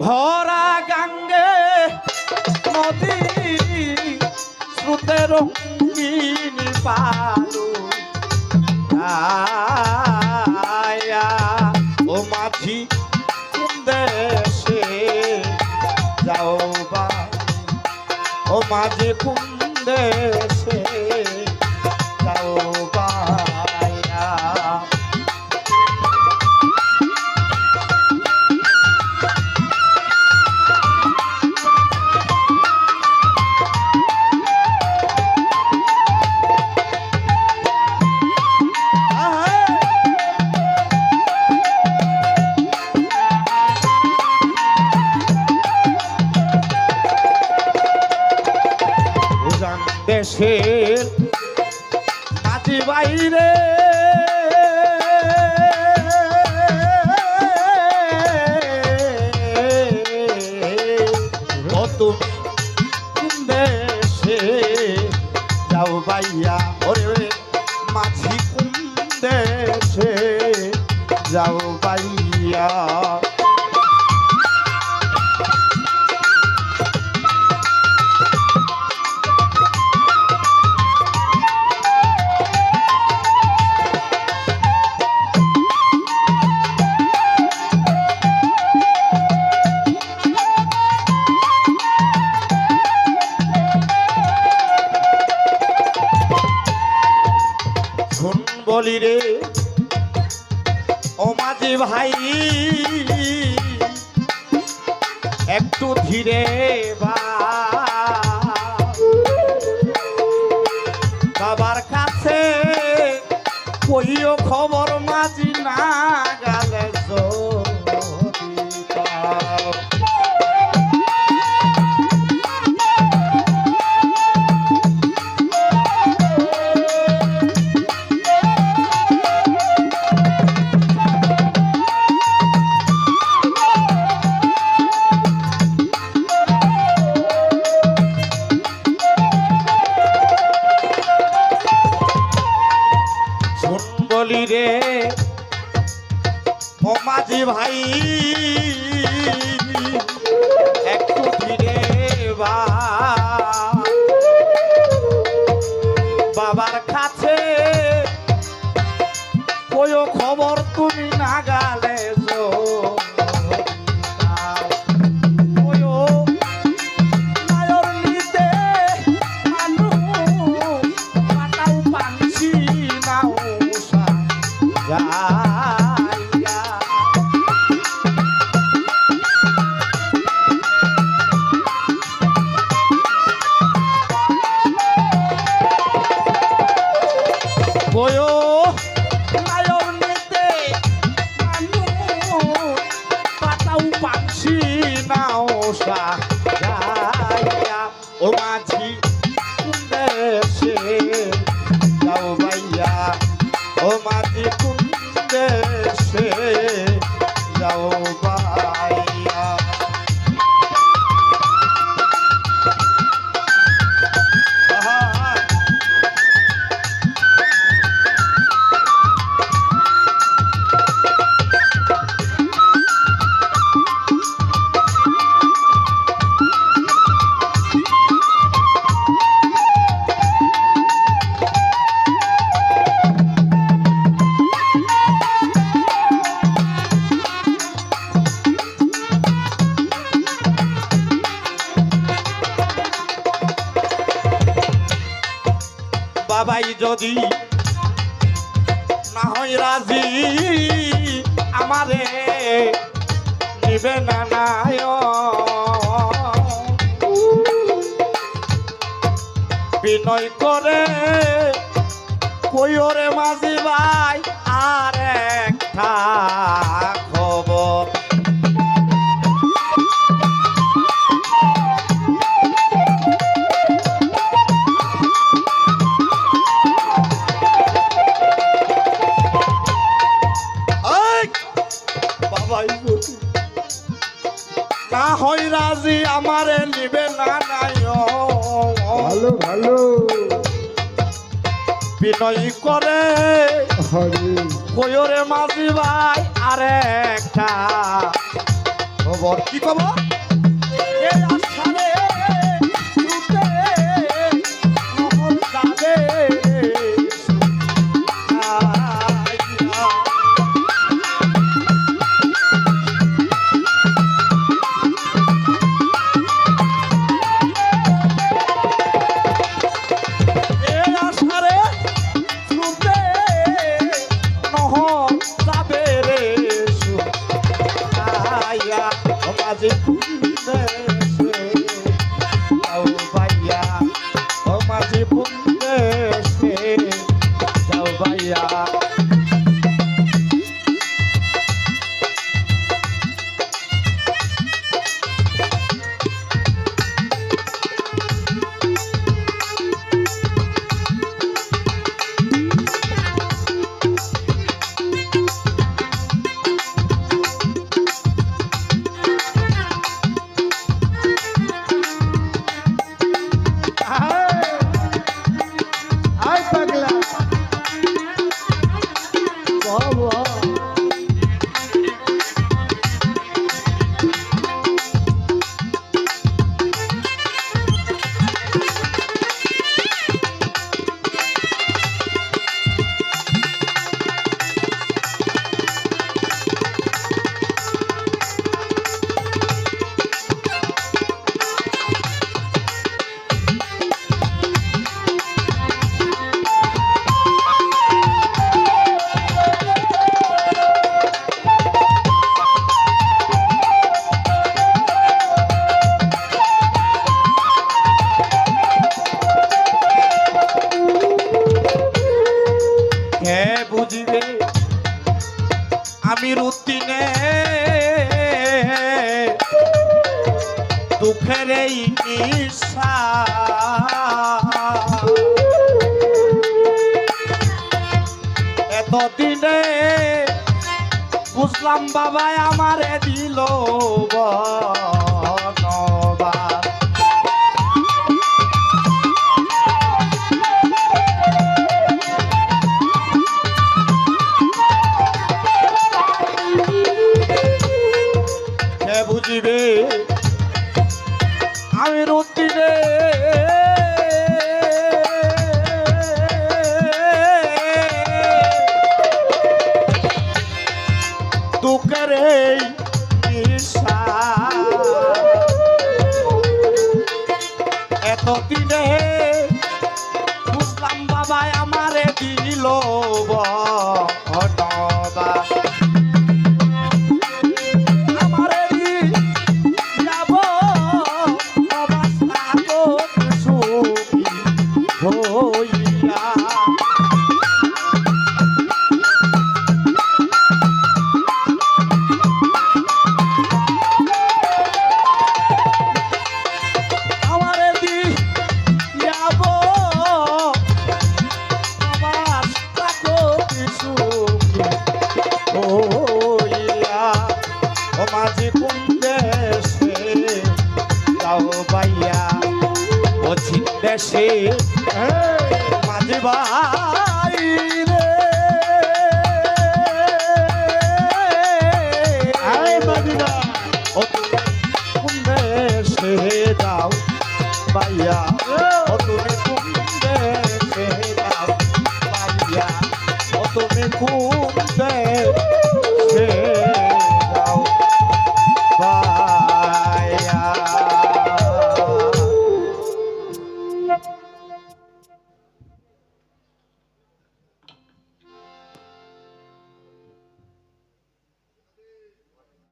ভরা গাঙ্গে নদী স্রোতে রঙিন পালু। ও মাঝি দেশে যাও বা। ও মাঝি কোন যাও দেশের মাঝি বাইরে। বাইয়া ওরে মাঝি কোন যাও বাইয়া একটু ধীরে বাবার কাছে কইও খবর মাঝি না। রে। ও মাঝি ভাই একটু ধীরে বা ও মাঝি বাবাই যদি না হয় রাজি, আমারে নিবে না নায় বিনয় করে কইরে মাঝি ভাই, আর একটা খবর আমারে নিবে না নাই করে কয়রে মাঝি ভাই আরে একটা খবর কি খবর? কাজে নাসির উদ্দিনে দুঃখের এই নিশা এতদিনে বুঝলাম বাবা আমারে দিল বর। রুদ্দিনে আমি রুদ্দিনে। দুঃখের এই এতদিনে বুঝলাম বাবা আমারে দিল। আছে। মাঝে ভাই রে মদিনা কুম্ভে সে যাও পাইয়া। তুমি কুম্ভে সে যাও পাইয়া। তুমি কুম্ভে সে